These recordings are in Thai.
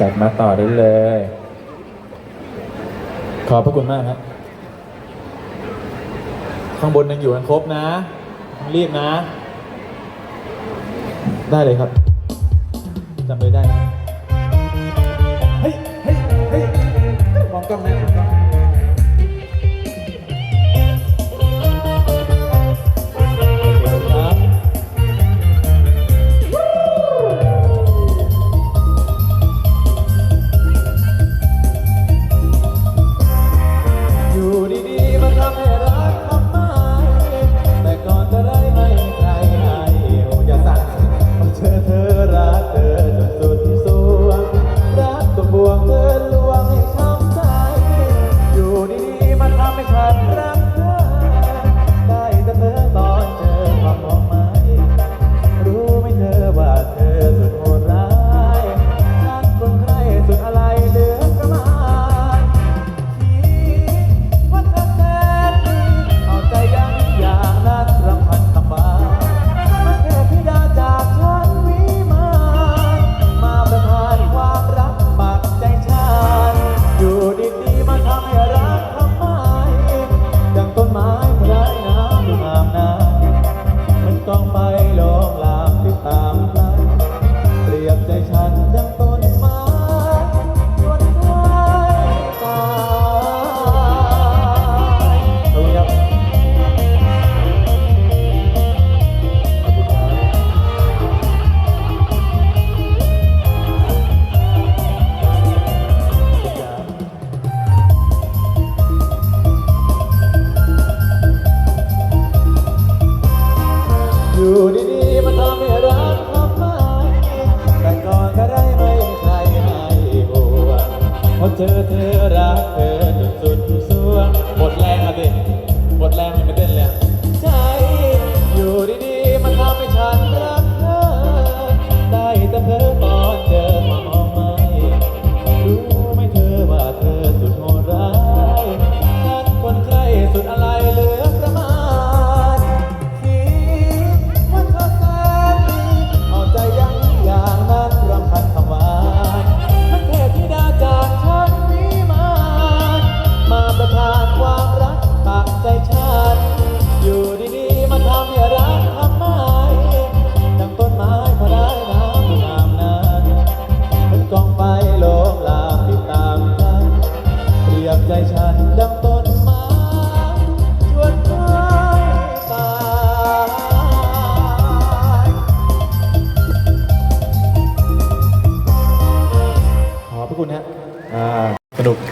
จัดมาต่อได้เลย ขอบพระคุณมากครับข้างบนยังอยู่กันครบนะ รีบนะ ได้เลยครับจำเลยได้นะเฮ้ยเฮ้ยเฮ้ยมองกล้องนะ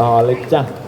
ต่อเลยจ้ะ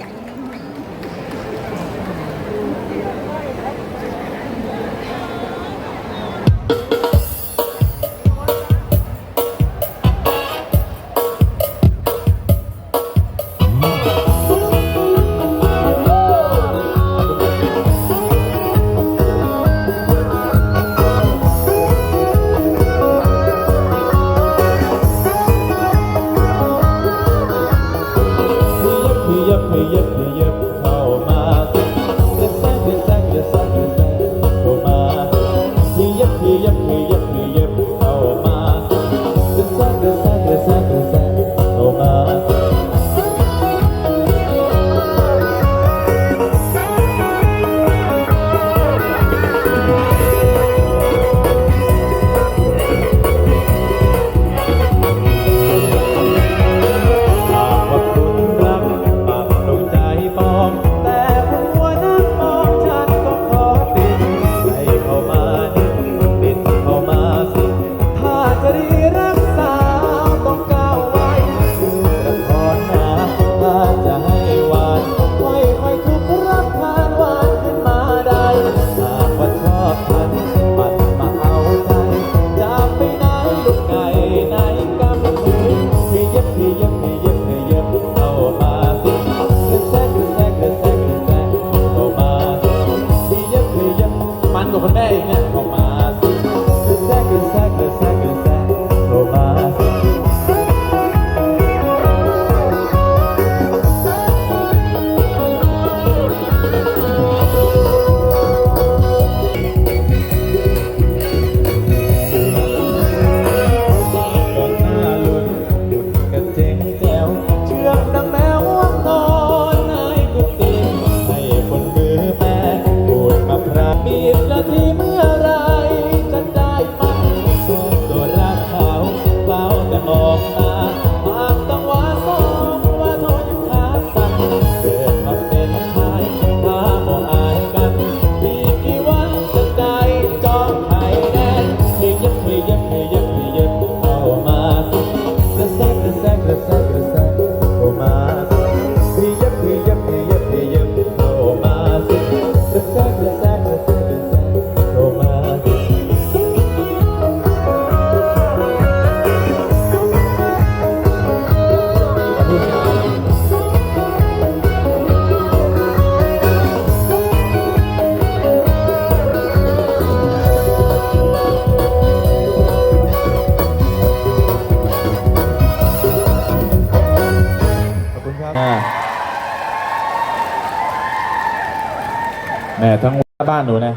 นหนูนะ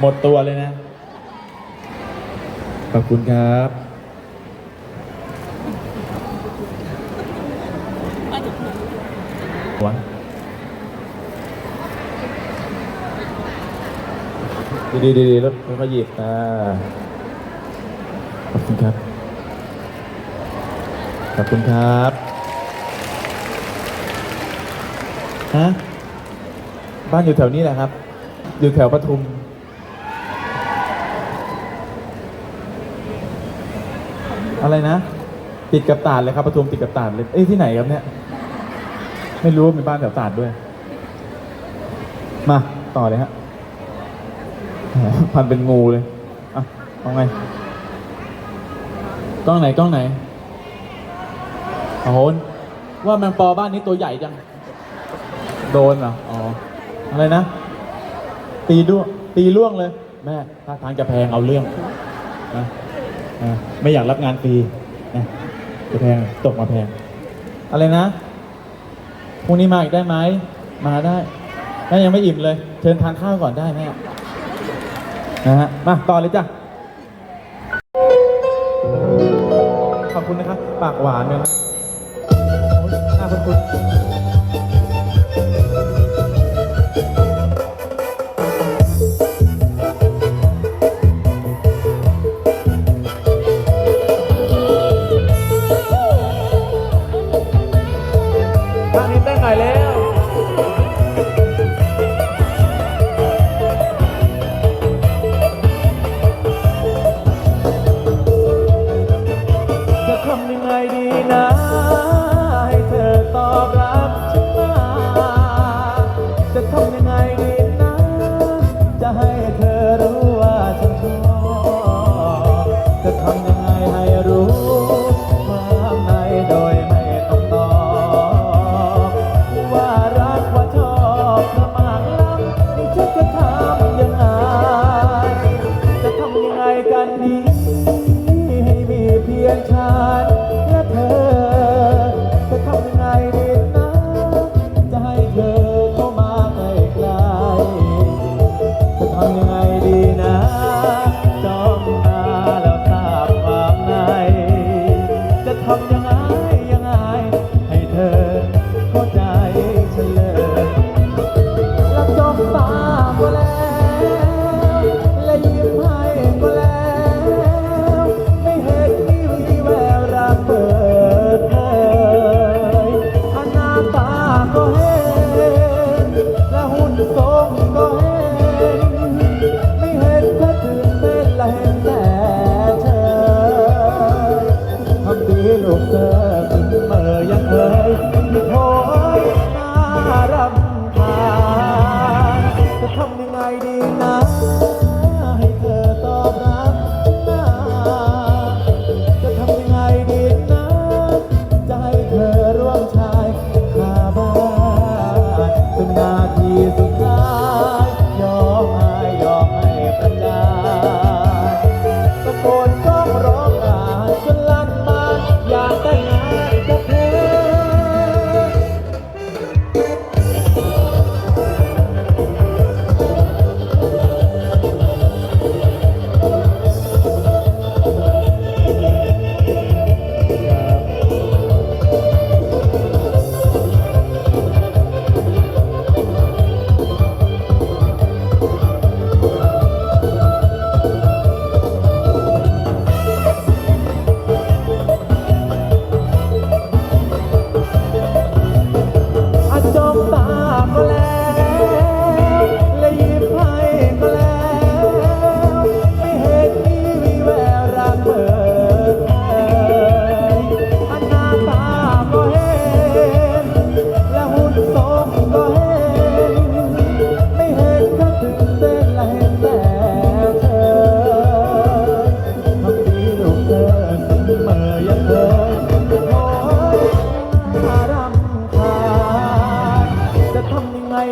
หมดตัวเลยนะ ขอบคุณครับหวดีดีดีๆๆแล้วแล้วก็หยิบอ่าขอบคุณครับ ขอบคุณครับ ฮะ บ้านอยู่แถวนี้แหละครับ อยู่แถวปทุม อะไรนะ ติดกับตาดเลยครับปทุมติดกับตาดเลยเอ้ยที่ไหนครับเนี่ย ไม่รู้มีบ้านแถวตาดด้วย มาต่อเลยฮะพันเป็นงูเลยอะเอาไงกล้องไหนกล้องไหนโอ้โหว่าแมงปอบ้านนี้ตัวใหญ่จัง โดนเหรอ อ๋อ อะไรนะ ตีด้วงตีล่วงเลย แม่ถ้าทางจะแพงเอาเรื่องนะอะไม่อยากรับงานฟรีนะจะแพงตกมาแพง อะไรนะพรุ่งนี้มาอีกได้ไหมมาได้แม่ยังไม่อิ่มเลย เชิญทานข้าวก่อนได้แม่นะฮะมาต่อเลยจ้ะขอบคุณนะครับ ปากหวานเลยนะโอ๊ยน่าขอบคุณ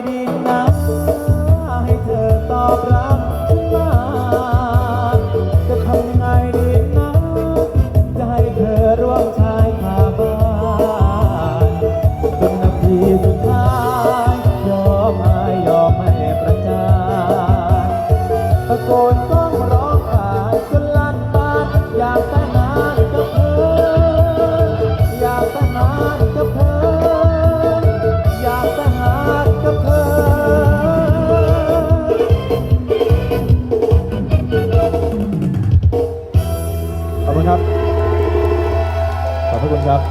ดินนะให้เธอตอบรับ ขอบคุณครับ ขอบพระคุณครับ